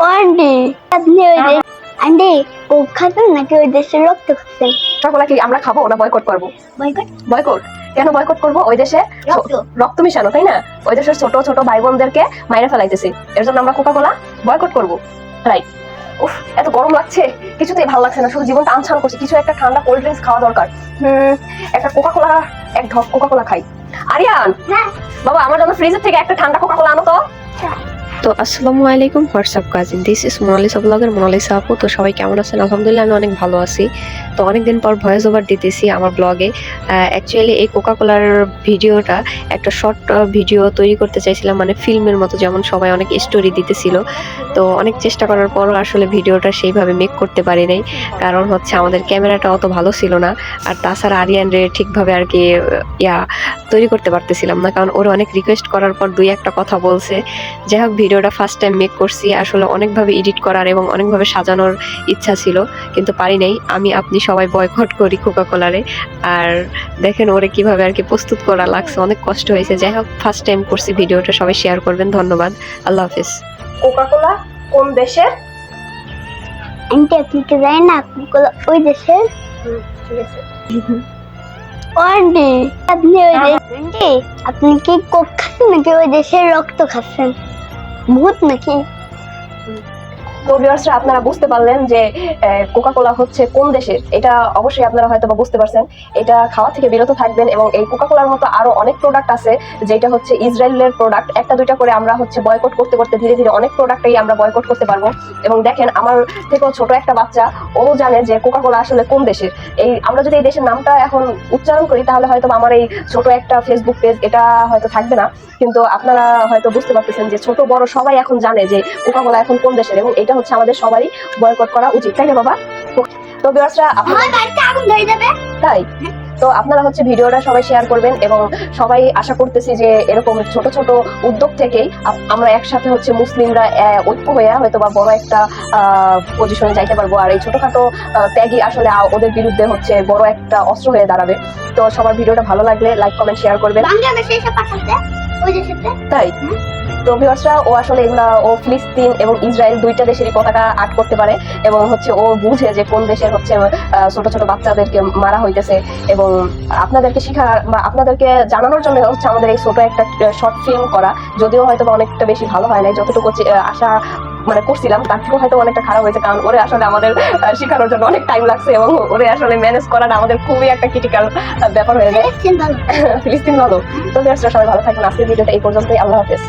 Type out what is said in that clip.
ও aunty আপনি ওই aunty ও খাবেন নাকি ওই দেশের রক্ত খাচ্ছেন কোকাকোলা কি আমরা খাব? না বয়কট করব। বয়কট বয়কট কেন বয়কট করব? ওই দেশে রক্ত। রক্ত মিশানো তাই না? ওই দেশের ছোট ছোট ভাই বোনদেরকে মাইরে ফেলাইতেছে। এর জন্য আমরা কোকাকোলা বয়কট করব। রাইট উফ এত গরম লাগছে। কিছুতেই ভালো লাগছে না। শুধু জীবনটা আনছান করছে। কিছু একটা ঠান্ডা কোল্ড ড্রিঙ্কস খাওয়া দরকার। হুম একটা কোকাকোলা এক ঢক কোকাকোলা খাই। আরিয়ান! হ্যাঁ। বাবা আমার জন্য ফ্রিজের থেকে একটা ঠান্ডা কোকাকোলা আনো তো। তো আসসালামু আলাইকুম what's up cousin this is Monalisa ব্লগের মোনালিসা আপু। তো সবাই কেমন আছেন? আলহামদুলিল্লাহ, আমি অনেক ভালো আছি। তো অনেকদিন পর ভয়েস ওভার দিতেছি আমার ব্লগে অ্যাকচুয়ালি এই কোকাকোলার ভিডিওটা একটা শর্ট ভিডিও তৈরি করতে চাইছিলাম মানে ফিল্মের মতো, যেমন সবাই অনেক স্টোরি দিতেছিল। তো অনেক চেষ্টা করার পরও আসলে ভিডিওটা সেইভাবে মেক করতে পারি নাই। কারণ হচ্ছে আমাদের ক্যামেরাটা অত ভালো ছিল না। আর তাছাড়া আরিয়ান রে ঠিকভাবে আর কি, ইয়া, তৈরি করতে পারতেছিলাম না। কারণ ওরা অনেক রিকোয়েস্ট করার পর দুই একটা কথা বলছে। যাই হোক ভিডিওটা ফার্স্ট টাইম মেক করছি আসলে অনেকভাবে এডিট করার এবং অনেকভাবে সাজানোর ইচ্ছা ছিল কিন্তু পারি নাই। আমি আপনি সবাই বয়কট করি কোকা কোলারে আর দেখেন ওরে কীভাবে আর কি প্রস্তুত করা লাগছে অনেক কষ্ট হয়েছে। যাই হোক ফার্স্ট টাইম করছি ভিডিওটা সবাই শেয়ার করবেন ধন্যবাদ। আল্লাহ হাফিজ। কোকাকোলা কোন দেশের? আপনি কি জানেন না আপনি ওই দেশের? ঠিক আছে। আপনি ওই দেশ আপনি কি কোক খাচ্ছেন নাকি ওই দেশের রক্ত খাচ্ছেন? ভূত নাকি আপনারা বুঝতে পারলেন যে কোকাকোলা হচ্ছে কোন দেশের? এটা অবশ্যই আপনারা হয়তো বা বুঝতে পারছেন। এটা খাওয়া থেকে বিরত থাকবেন এবং এই কোকাকোলার মতো আরও অনেক প্রোডাক্ট আছে, যেটা হচ্ছে ইসরায়েলের প্রোডাক্ট একটা, দুইটা করে আমরা হচ্ছে বয়কট করতে করতে ধীরে ধীরে অনেক প্রোডাক্টই আমরা বয়কট করতে পারব। এবং দেখেন, আমার থেকেও ছোট একটা বাচ্চা, ও জানে যে কোকাকোলা আসলে কোন দেশের? এই, আমরা যদি এই দেশের নামটা এখন উচ্চারণ করি, তাহলে হয়তো আমার এই ছোট একটা ফেসবুক পেজ এটা হয়তো থাকবে না। কিন্তু আপনারা হয়তো বুঝতে পারতেছেন যে ছোট, বড় সবাই এখন জানে যে কোকাকোলা এখন কোন দেশের? এবং এটা হচ্ছে আমাদের সবারই বয়কট করা উচিত তাই না বাবা? তো আপনারা আমার বাড়িতে আগুন ধরে যাবে তাই? তো আপনারা হচ্ছে ভিডিওটা সবাই শেয়ার করবেন এবং সবাই আশা করতেছি যে এরকম ছোট ছোট উদ্যোগ থেকেই আমরা একসাথে হচ্ছে মুসলিমরা ঐক্য হয়ে হয়তো বা বড় একটা পজিশনে যাইতে পারব। আর এই ছোটখাটো ত্যাগই আসলে ওদের বিরুদ্ধে হচ্ছে বড় একটা অস্ত্র হয়ে দাঁড়াবে। তো সবার ভিডিওটা ভালো লাগলে লাইক কমেন্ট শেয়ার করবেন। তাই? তো ভিউয়ার্সরা ও আসলে এগুলা ও ফিলিস্তিন এবং ইসরায়েল দুইটা দেশেরই পতাকা আর্ট করতে পারে এবং হচ্ছে ও বুঝে যে কোন দেশের হচ্ছে ছোট ছোট বাচ্চাদেরকে মারা হইতেছে এবং আপনাদেরকে শিখার বা আপনাদেরকে জানানোর জন্য হচ্ছে আমাদের এই ছোট একটা শর্ট ফিল্ম করা। যদিও হয়তো অনেকটা বেশি ভালো হয় নাই যতটুকু আশা মানে করছিলাম তার থেকেও হয়তো অনেকটা খারাপ হয়েছে কারণ ওরে আসলে আমাদের শেখানোর জন্য অনেক টাইম লাগছে এবং ওরে আসলে ম্যানেজ করাটা আমাদের খুবই একটা ক্রিটিক্যাল ব্যাপার হয়ে যায়। ফিলিস্তিন ভালো। তো সবাই ভালো থাকবেন। আজকের ভিডিওটা এই পর্যন্তই। আল্লাহ হাফেজ।